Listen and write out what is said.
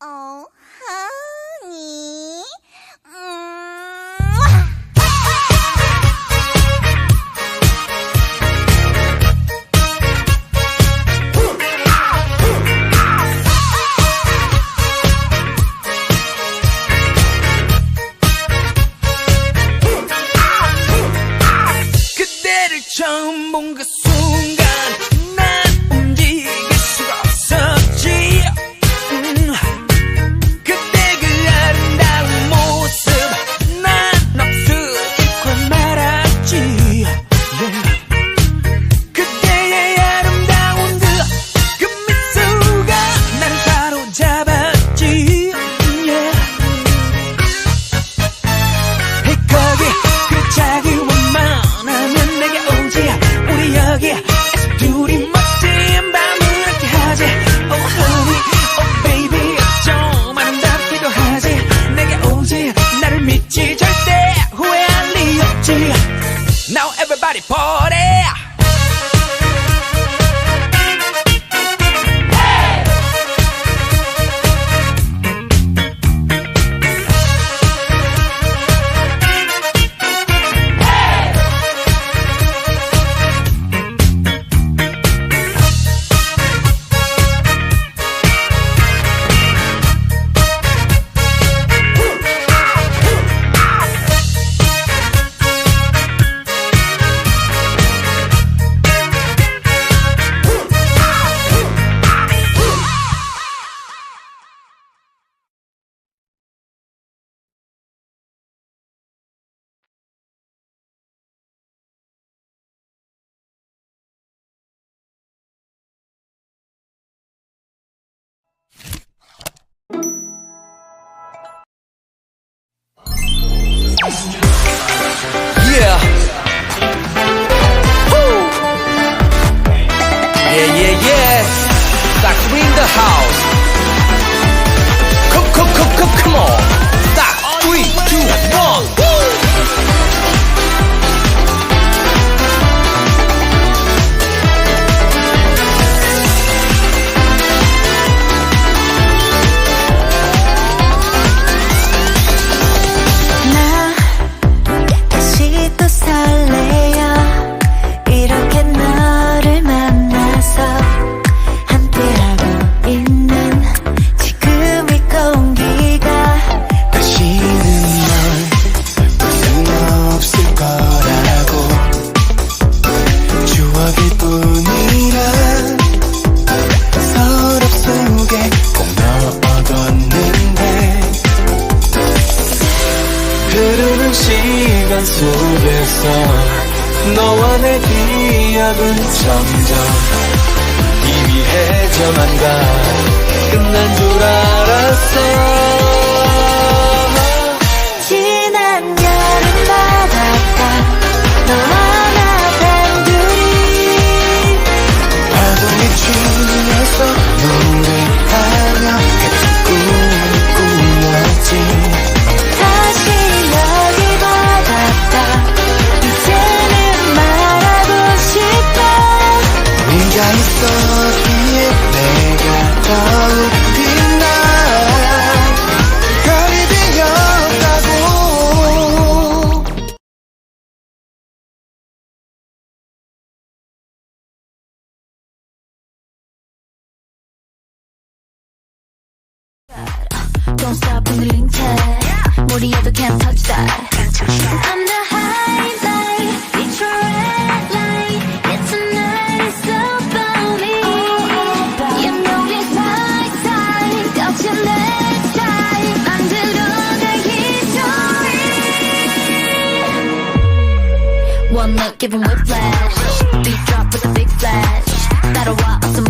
哦哈 Party, party! 있어. 너와 내 기억은 점점 희미해져만가. 끝난 줄 알아. 어디에 내가 더욱 빛나 별이 되었다고 Don't stop 흔들린 채 머리에도 can't touch that I'm give him whiplash. Beat drop with a big flash. That'll rock some